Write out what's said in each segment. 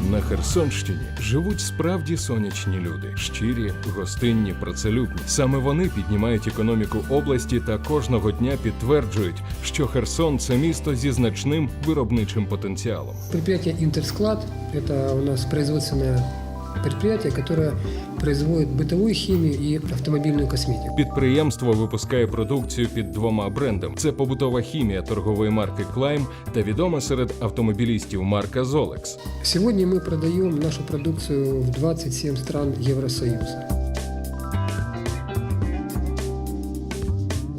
На Херсонщині живуть справді сонячні люди, щирі, гостинні, працелюбні. Саме вони піднімають економіку області та кожного дня підтверджують, що Херсон це місто зі значним виробничим потенціалом. Предприятие Інтерсклад це у нас производственное предприятие, которое производит бытовую химию и автомобильную косметику. Підприємство випускає продукцію під двома брендами: це побутова хімія торгової марки Клайм та відома серед автомобілістів марка Zolex. Сегодня мы продаем нашу продукцию в 27 стран Евросоюза.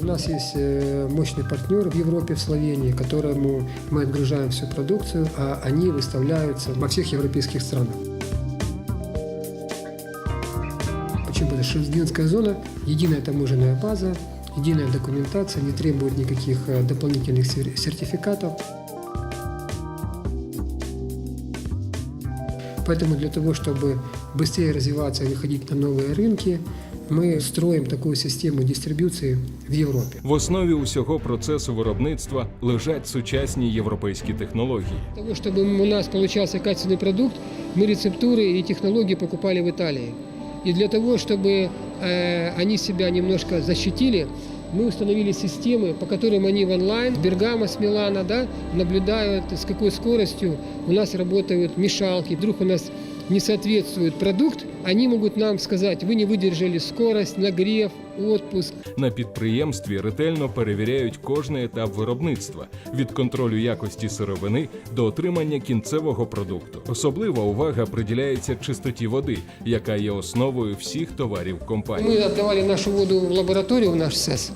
У нас есть э, мощный партнер в Европе, в Словении, которому мы отгружаем всю продукцию, а они выставляются во всех европейских странах. Потому что Шенгенская зона – единая таможенная база, единая документация, не требует никаких э, дополнительных сер- сертификатов. Поэтому для того, чтобы быстрее развиваться и выходить на новые рынки, мы строим такую систему дистрибуции в Европе. В основі усього процесу виробництва лежать сучасні європейські технології. Для того, чтобы у нас получался качественный продукт, мы рецептуры и технологии покупали в Италии. И для того, чтобы э, они себя немножко защитили, мы установили системы, по которым они в онлайн, Бергамо с Милана, да, наблюдают, с какой скоростью у нас работают мешалки. Вдруг у нас не соответствует продукт, они могут нам сказать, вы не выдержали скорость, нагрев, отпуск. На підприємстві ретельно перевіряють кожний етап виробництва від контролю якості сировини до отримання кінцевого продукту. Особлива увага приділяється чистоті води, яка є основою всіх товарів компанії. Мы отдавали нашу воду в лабораторию, в наш СЭС,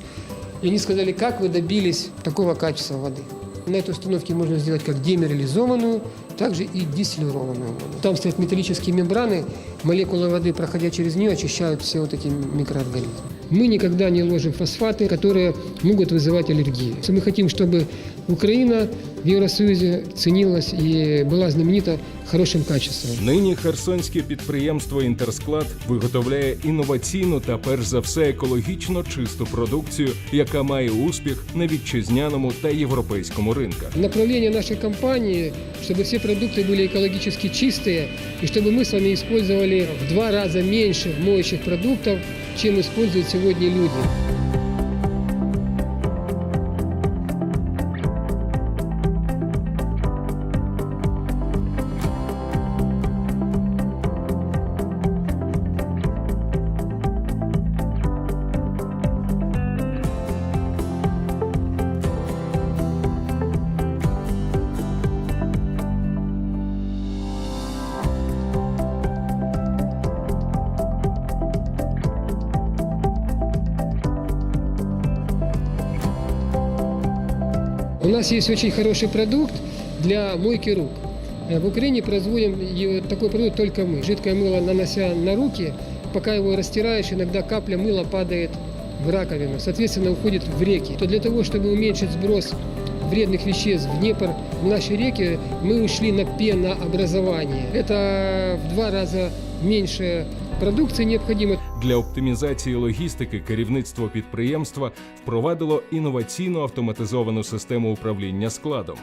и они сказали, как вы добились такого качества воды. На этой установке можно сделать как демерализованную, так же и дистиллированную воду. Там стоят металлические мембраны, молекулы воды, проходя через нее, очищают все вот эти микроорганизмы. Мы никогда не ложим фосфаты, которые могут вызывать аллергии. Мы хотим, чтобы Украина в Евросоюзе ценилась и была знаменита хорошим качеством. Нині херсонське підприємство Інтерсклад виготовляє інноваційну та перш за все екологічно чисту продукцію, яка має успіх на вітчизняному та європейському ринках. Направление нашей компании, чтобы все продукты были экологически чистые, и чтобы мы с вами использовали в два раза меньше моющих продуктов, чем используют сегодня люди. нас есть очень хороший продукт для мойки рук. Э, В Украине производим его- такой продукт только мы. Жидкое мыло нанося на руки, пока его растираешь, иногда капля мыла падает в раковину, соответственно, уходит в реки. То для того, чтобы уменьшить сброс вредных веществ в Днепр, в наши реки, мы ушли на пенообразование. Это в два раза меньше продукции необходимо. Для оптимізації логістики керівництво підприємства впровадило інноваційну автоматизовану систему управління складом.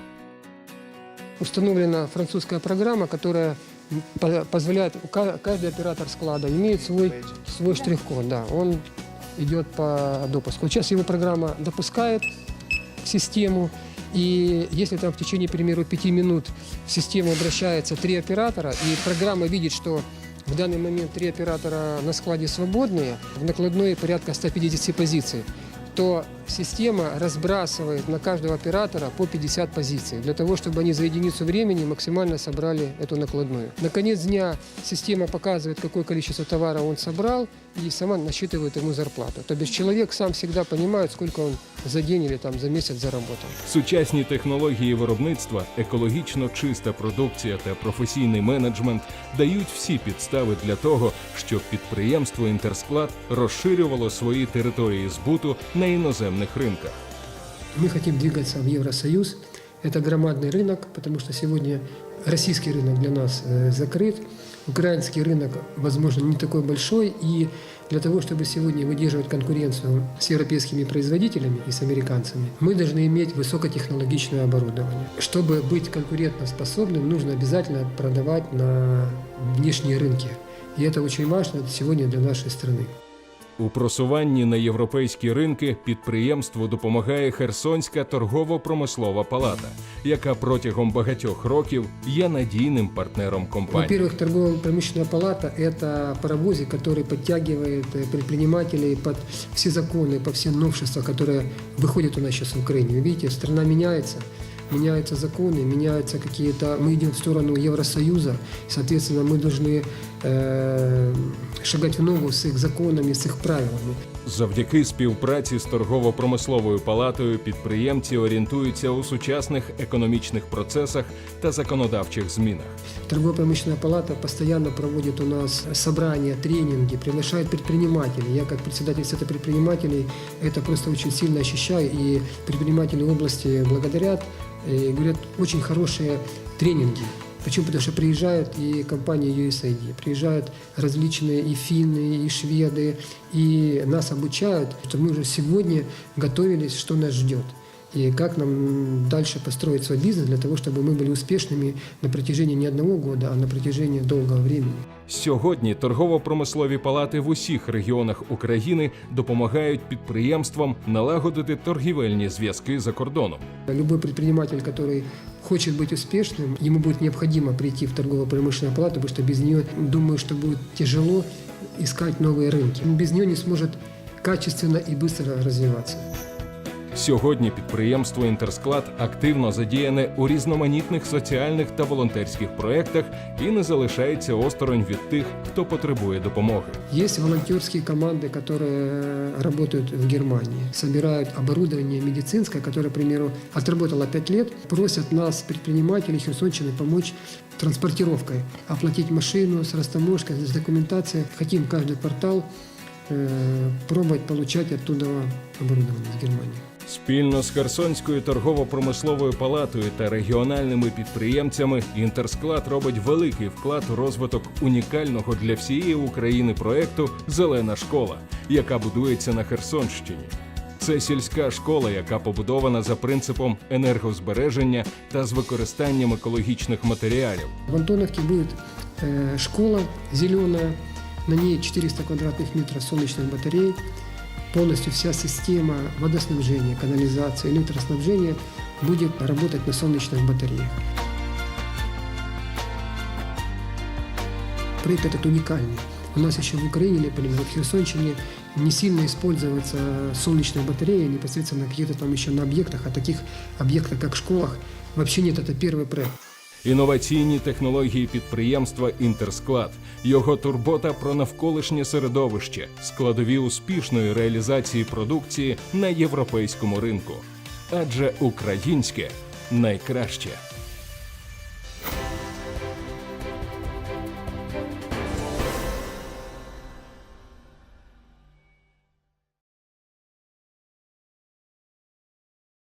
установлена французская программа, которая по- позволяет, каждый оператор склада имеет свой, свой штрих-код, да, он идет по допуску. Сейчас его программа допускает в систему, и если там в течение, к примеру, пяти минут в систему обращается три оператора, и программа видит, что в данный момент три оператора на складе свободные, в накладной порядка 150 позиций, то система разбрасывает на каждого оператора по 50 позиций, для того, чтобы они за единицу времени максимально собрали эту накладную. На конец дня система показывает, какое количество товара он собрал, и сама насчитывает ему зарплату. То бишь человек сам всегда понимает, сколько он за день или там, за месяц заработал. Сучасні технології виробництва, екологічно чиста продукція та професійний менеджмент дають всі підстави для того, щоб підприємство Інтерсклад розширювало свої території збуту На іноземних ринках. Мы хотим двигаться в Евросоюз. Это громадный рынок, потому что сегодня российский рынок для нас э, закрыт, украинский рынок, возможно, не такой большой, и для того, чтобы сегодня выдерживать конкуренцию с европейскими производителями и с американцами, мы должны иметь высокотехнологичное оборудование. Чтобы быть конкурентоспособным, нужно обязательно продавать на внешние рынки. И это очень важно сегодня для нашей страны. У просуванні на європейські ринки підприємству допомагає Херсонська торгово-промислова палата, яка протягом багатьох років є надійним партнером компанії. Во-первых, торгово-промышленная палата – это паровозик, который подтягивает э, предпринимателей под все законы, по всем новшествам, которые выходят у нас сейчас в Украине. Вы видите, страна меняется, меняются законы, меняются какие-то... Мы идем в сторону Евросоюза, соответственно, мы должны э, шагать в ногу с их законами, с их правилами. Завдяки співпраці з торгово-промисловою палатою підприємці орієнтуються у сучасних економічних процесах та законодавчих змінах. Торгово-промышленная палата постоянно проводит у нас собрания, тренинги, приглашает предпринимателей. Я как председатель Совета предпринимателей это просто очень сильно ощущаю. И предприниматели области благодарят и говорят, очень хорошие тренинги. Почему? Потому что приезжают и компания USAID, приезжают различные и финны, и шведы, и нас обучают, что мы уже сегодня готовились, что нас ждет. И как нам дальше построить свой бизнес для того, чтобы мы были успешными на протяжении не одного года, а на протяжении долгого времени. Сьогодні торгово-промислові палати в усіх регіонах України допомагають підприємствам налагодити торгівельні зв'язки за кордоном. Любой предприниматель, который хочет быть успешным, ему будет необходимо прийти в торгово-промышленную палату, потому что без нее, думаю, что будет тяжело искать новые рынки. Без нее не сможет качественно и быстро развиваться. Сьогодні підприємство Інтерсклад активно задіяне у різноманітних соціальних та волонтерських проєктах і не залишається осторонь від тих, хто потребує допомоги. Есть волонтерские команды, которые работают в Германии, собирают оборудование медицинское, которое, к примеру, отработало 5 лет, просят нас, предпринимателей Херсонщины, помочь транспортировкой, оплатить машину с растаможкой, с документацией. Хотим каждый квартал э, пробовать получать оттуда оборудование из Германии. Спільно з Херсонською торгово-промисловою палатою та регіональними підприємцями Інтерсклад робить великий вклад у розвиток унікального для всієї України проекту Зелена школа, яка будується на Херсонщині. Це сільська школа, яка побудована за принципом енергозбереження та з використанням екологічних матеріалів. В Антоновке будет э, школа зеленая, на ней 400 квадратных метров солнечных батарей, Полностью вся система водоснабжения, канализации, электроснабжения будет работать на солнечных батареях. Проект этот уникальный. У нас еще в Украине, например, в Херсонщине не сильно используются солнечные батареи непосредственно каких-то там еще на объектах, а таких объектах, как в школах, вообще нет. Это первый проект. Інноваційні технології підприємства Інтерсклад, його турбота про навколишнє середовище, складові успішної реалізації продукції на європейському ринку. Адже українське найкраще.